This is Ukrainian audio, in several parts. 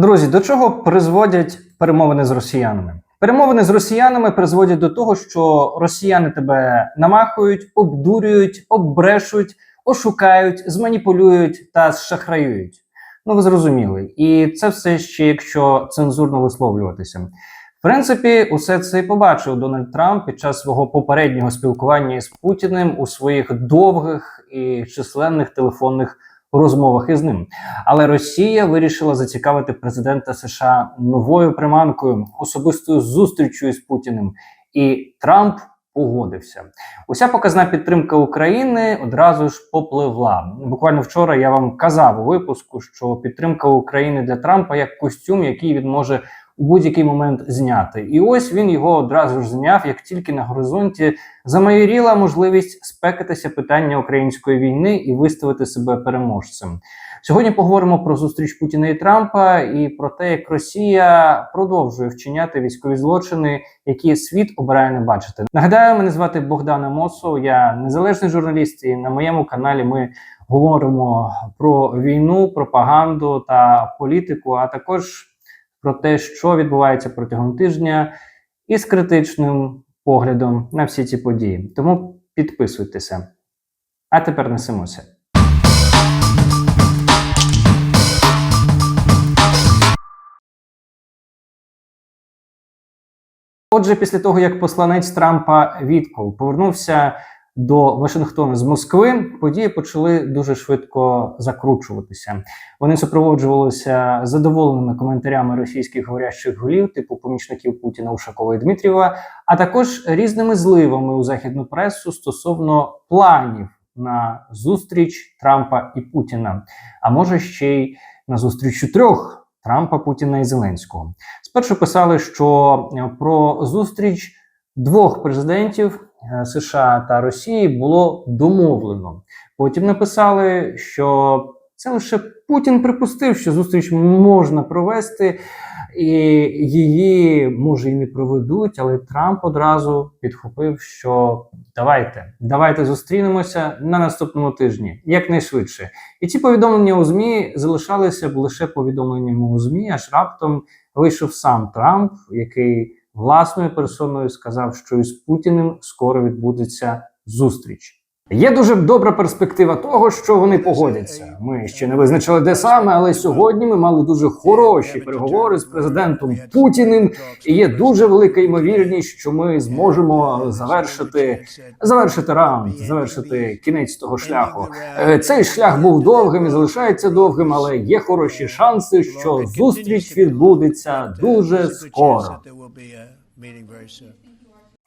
Друзі, до чого призводять перемовини з росіянами? Перемовини з росіянами призводять до того, що росіяни тебе намахують, обдурюють, оббрешуть, ошукають, зманіпулюють та зшахраюють. Ну, ви зрозуміли. І це все ще якщо цензурно висловлюватися. В принципі, усе це і побачив Дональд Трамп під час свого попереднього спілкування з Путіним у своїх довгих і численних телефонних розмовах із ним. Але Росія вирішила зацікавити президента США новою приманкою, особистою зустрічю з Путіним. І Трамп погодився. Уся показна підтримка України одразу ж попливла. Буквально вчора я вам казав у випуску, що підтримка України для Трампа як костюм, який він може у будь-який момент зняти. І ось він його одразу ж зняв, як тільки на горизонті замайоріла можливість спекатися питання української війни і виставити себе переможцем. Сьогодні поговоримо про зустріч Путіна і Трампа і про те, як Росія продовжує вчиняти військові злочини, які світ обирає не бачити. Нагадаю, мене звати Богдан Мосов, я незалежний журналіст, і на моєму каналі ми говоримо про війну, пропаганду та політику, а також про те, що відбувається протягом тижня, і з критичним поглядом на всі ці події. Тому підписуйтеся. А тепер несемося. Отже, після того, як посланець Трампа Віткол повернувся до Вашингтону з Москви, події почали дуже швидко закручуватися. Вони супроводжувалися задоволеними коментарями російських говорящих голів, типу помічників Путіна Ушакова і Дмитрієва, а також різними зливами у західну пресу стосовно планів на зустріч Трампа і Путіна, а може ще й на зустріч у трьох. Трампа, Путіна і Зеленського. Спершу писали, що про зустріч двох президентів США та Росії було домовлено. Потім написали, що це лише Путін припустив, що зустріч можна провести, і її може і не проведуть, але Трамп одразу підхопив, що давайте, давайте зустрінемося на наступному тижні, якнайшвидше. І ці повідомлення у ЗМІ залишалися б лише повідомленнями у ЗМІ, аж раптом вийшов сам Трамп, який власною персоною сказав, що із Путіним скоро відбудеться зустріч. Є дуже добра перспектива того, що вони погодяться. Ми ще не визначили, де саме, але сьогодні ми мали дуже хороші переговори з президентом Путіним. І є дуже велика ймовірність, що ми зможемо завершити завершити раунд, завершити кінець того шляху. Е, Цей шлях був довгим і залишається довгим, але є хороші шанси, що зустріч відбудеться дуже скоро.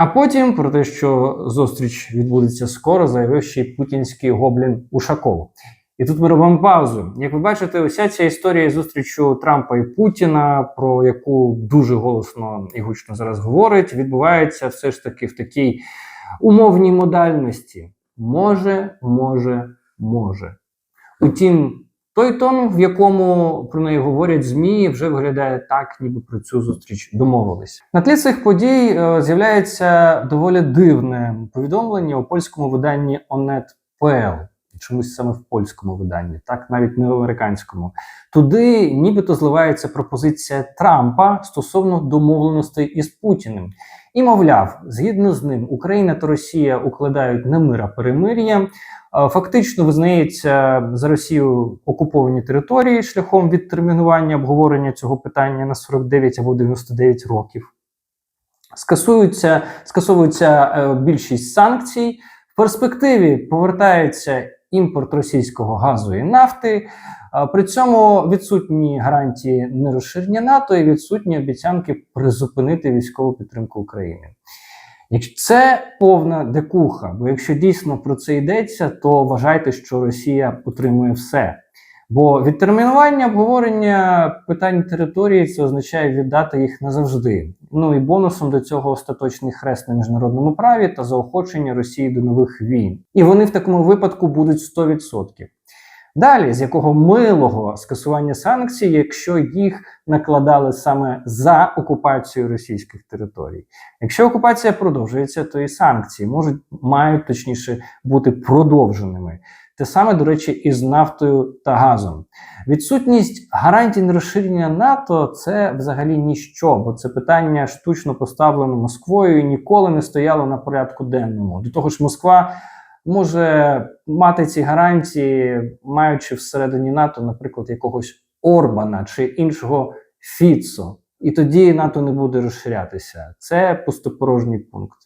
А потім про те, що зустріч відбудеться скоро, заявив ще й путінський гоблін Ушаков. І тут ми робимо паузу. Як ви бачите, уся ця історія зустрічу Трампа і Путіна, про яку дуже голосно і гучно зараз говорить, відбувається все ж таки в такій умовній модальності. Може, може, може. Утім, той тон, в якому про неї говорять ЗМІ, вже виглядає так, ніби про цю зустріч домовились. На тлі цих подій е, з'являється доволі дивне повідомлення у польському виданні Onet.pl. Чомусь саме в польському виданні, так навіть не в американському. Туди нібито зливається пропозиція Трампа стосовно домовленостей із Путіним. І, мовляв, згідно з ним, Україна та Росія укладають намира перемир'я. Е, Фактично визнається за Росію окуповані території шляхом відтермінування обговорення цього питання на 49 або 99 років. Скасуються, скасовується е, більшість санкцій. В перспективі повертається імпорт російського газу і нафти. При цьому відсутні гарантії нерозширення НАТО і відсутні обіцянки призупинити військову підтримку України. Якщо це повна декуха, бо якщо дійсно про це йдеться, то вважайте, що Росія отримує все. Бо відтермінування обговорення питань території це означає віддати їх назавжди. Ну і бонусом до цього остаточний хрест на міжнародному праві та заохочення Росії до нових війн. І вони в такому випадку будуть 100%. Далі, з якого милого скасування санкцій, якщо їх накладали саме за окупацію російських територій. Якщо окупація продовжується, то і санкції можуть мають точніше бути продовженими. Те саме, до речі, і з нафтою та газом. Відсутність гарантій нерозширення НАТО це взагалі ніщо, бо це питання штучно поставлено Москвою і ніколи не стояло на порядку денному. До того ж, Москва може мати ці гарантії, маючи всередині НАТО, наприклад, якогось Орбана чи іншого Фіцо. І тоді НАТО не буде розширятися. Це пустопорожній пункт.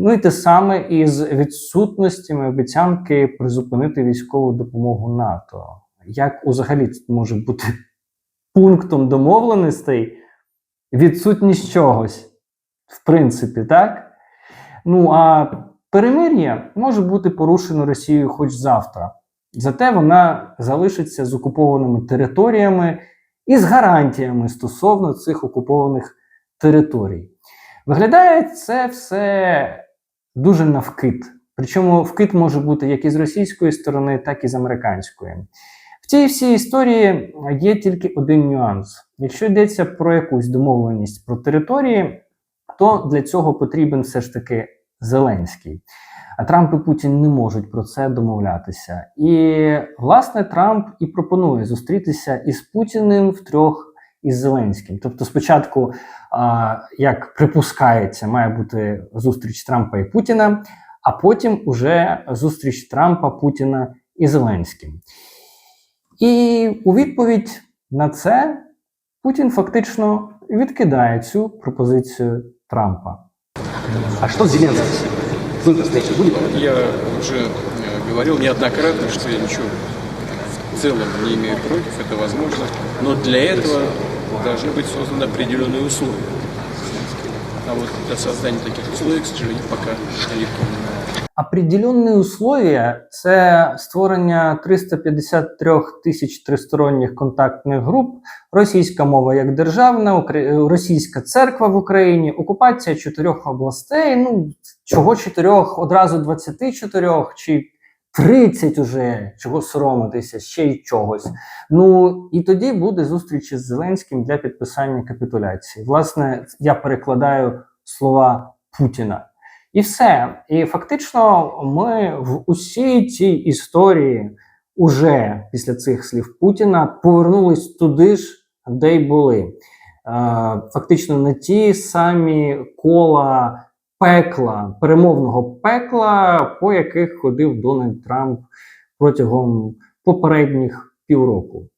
Ну і те саме із відсутностями обіцянки призупинити військову допомогу НАТО. Як взагалі це може бути пунктом домовленостей відсутність чогось, в принципі, так? Ну а перемир'я може бути порушено Росією хоч завтра. Зате вона залишиться з окупованими територіями і з гарантіями стосовно цих окупованих територій. Виглядає це все дуже навкид. Причому вкид може бути як із російської сторони, так і з американської. В цій всій історії є тільки один нюанс. Якщо йдеться про якусь домовленість про території, то для цього потрібен все ж таки Зеленський. А Трамп і Путін не можуть про це домовлятися. І, власне, Трамп і пропонує зустрітися із Путіним втрьох із Зеленським. Тобто, спочатку, а, як припускається, має бути зустріч Трампа і Путіна, а потім уже зустріч Трампа, Путіна і Зеленським. І у відповідь на це Путін фактично відкидає цю пропозицію Трампа. А что с Зеленским? Вы встреча будет? Я уже э, говорил неоднократно, что я ничего в целом не имею против, это возможно, но для этого должны быть созданы определенные условия. А вот для создания таких условий, к сожалению, пока далеко не Определенні условия це створення 353 тисяч тристоронніх контактних груп, російська мова як державна, Укра- російська церква в Україні, окупація чотирьох областей. Ну чого чотирьох, одразу 24 чи 30 уже, чого соромитися, ще й чогось. Ну і тоді буде зустріч із Зеленським для підписання капітуляції. Власне, я перекладаю слова Путіна. І все. І фактично, ми в усій цій історії, уже після цих слів Путіна, повернулись туди ж, де й були. Е, Фактично на ті самі кола пекла, перемовного пекла, по яких ходив Дональд Трамп протягом попередніх півроку.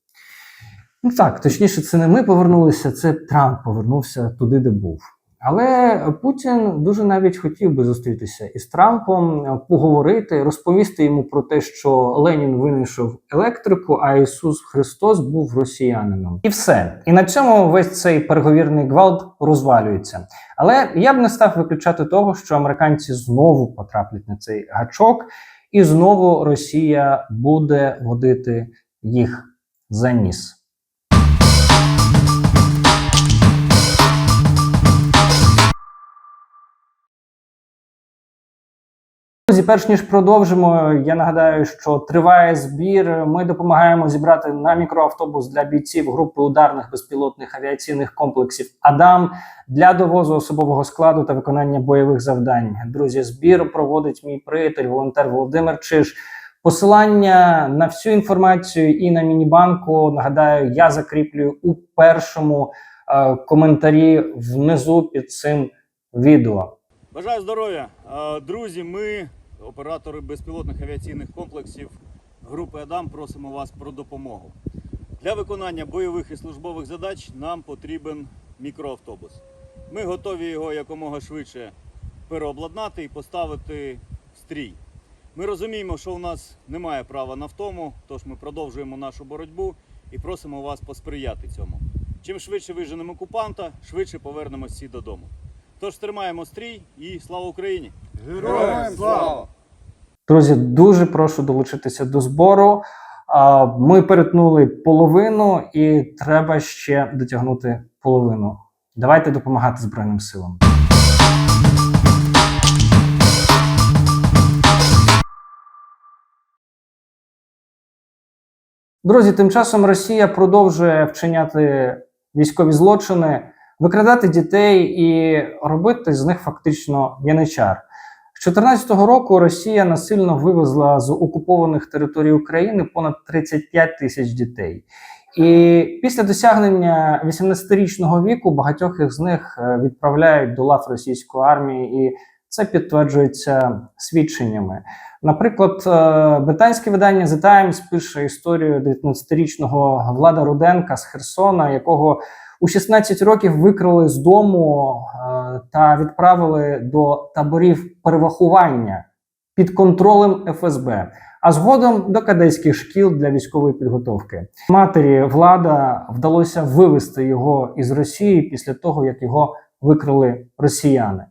Ну так, точніше, це не ми повернулися, це Трамп повернувся туди, де був. Але Путін дуже навіть хотів би зустрітися із Трампом, поговорити, розповісти йому про те, що Ленін винайшов електрику, а Ісус Христос був росіянином. І все. І на цьому весь цей переговірний гвалт розвалюється. Але я б не став виключати того, що американці знову потраплять на цей гачок, і знову Росія буде водити їх за ніс. Друзі, перш ніж продовжимо, я нагадаю, що триває збір. Ми допомагаємо зібрати на мікроавтобус для бійців групи ударних безпілотних авіаційних комплексів Адам для довозу особового складу та виконання бойових завдань. Друзі, збір проводить мій приятель, волонтер Володимир Чиш. Посилання на всю інформацію і на мінібанку нагадаю, я закріплюю у першому е, коментарі внизу під цим відео. Бажаю здоров'я. Е, Друзі, ми, оператори безпілотних авіаційних комплексів групи Адам, просимо вас про допомогу. Для виконання бойових і службових задач нам потрібен мікроавтобус. Ми готові його якомога швидше переобладнати і поставити в стрій. Ми розуміємо, що у нас немає права на втому, тож ми продовжуємо нашу боротьбу і просимо вас посприяти цьому. Чим швидше виженемо окупанта, швидше повернемось всі додому. Тож тримаємо стрій і слава Україні! Героям слава! Друзі, дуже прошу долучитися до збору. Ми перетнули половину, і треба ще дотягнути половину. Давайте допомагати Збройним силам. Друзі, тим часом Росія продовжує вчиняти військові злочини, викрадати дітей і робити з них фактично яничар. З 2014 року Росія насильно вивезла з окупованих територій України понад 35 тисяч дітей. І після досягнення 18-річного віку багатьох із них е, відправляють до лав російської армії, і це підтверджується свідченнями. Наприклад, е, британське видання The Times пише історію 19-річного Влада Руденка з Херсона, якого у 16 років викрали з дому е, та відправили до таборів перевахування під контролем ФСБ, а згодом до кадетських шкіл для військової підготовки. Матері влада вдалося вивести його із Росії після того, як його викрили росіяни.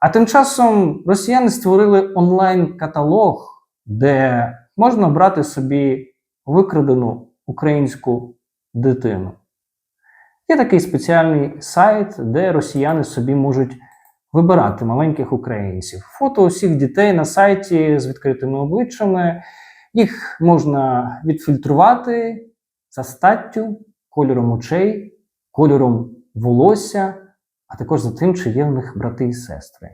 А тим часом росіяни створили онлайн-каталог, де можна брати собі викрадену українську дитину. Є такий спеціальний сайт, де росіяни собі можуть вибирати маленьких українців. Фото усіх дітей на сайті з відкритими обличчями. Їх можна відфільтрувати за статтю, кольором очей, кольором волосся, а також за тим, чи є в них брати і сестри.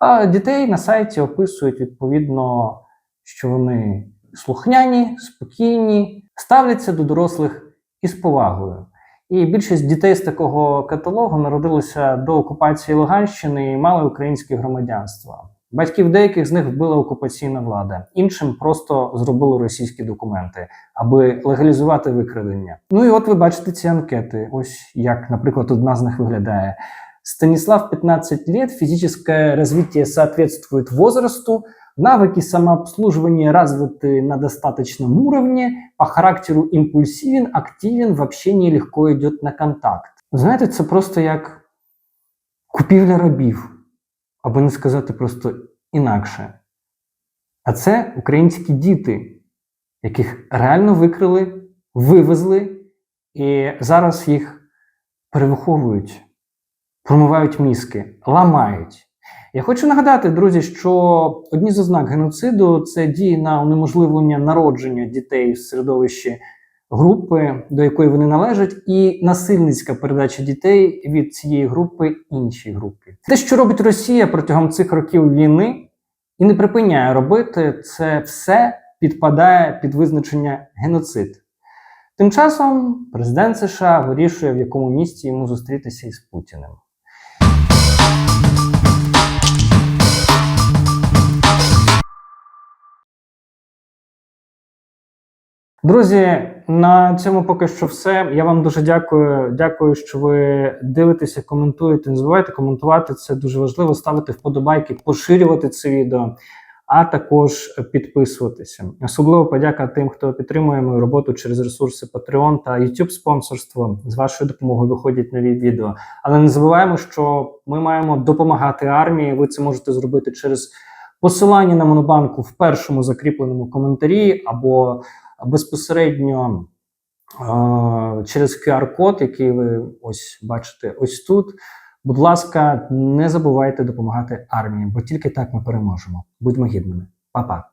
А дітей на сайті описують відповідно, що вони слухняні, спокійні, ставляться до дорослих із повагою. І більшість дітей з такого каталогу народилися до окупації Луганщини і мали українське громадянство. Батьків деяких з них вбила окупаційна влада, іншим просто зробили російські документи, аби легалізувати викрадення. Ну і от ви бачите ці анкети. Ось як, наприклад, одна з них виглядає. Станислав 15 лет, физическое развитие соответствует возрасту, навыки самообслуживания развиты на достаточном уровне, по характеру импульсивен, активен, в общении легко йде на контакт. Знаєте, це просто як купівля рабів, аби не сказати просто інакше. А це українські діти, яких реально викрили, вивезли, і зараз їх перевиховують, промивають мізки, ламають. Я хочу нагадати, друзі, що одні з ознак геноциду це дії на унеможливлення народження дітей в середовищі групи, до якої вони належать, і насильницька передача дітей від цієї групи іншій групі. Те, що робить Росія протягом цих років війни і не припиняє робити, це все підпадає під визначення геноцид. Тим часом президент США вирішує, в якому місці йому зустрітися із Путіним. Друзі, на цьому поки що все. Я вам дуже дякую. Дякую, що ви дивитеся, коментуєте. Не забувайте коментувати. Це дуже важливо. Ставити вподобайки, поширювати це відео, а також підписуватися. Особливо подяка тим, хто підтримує мою роботу через ресурси Patreon та YouTube спонсорство. З вашою допомогою виходять нові відео. Але не забуваємо, що ми маємо допомагати армії. Ви це можете зробити через посилання на Монобанку в першому закріпленому коментарі або безпосередньо через QR-код, який ви ось бачите ось тут. Будь ласка, не забувайте допомагати армії, бо тільки так ми переможемо. Будьмо гідними. Па-па.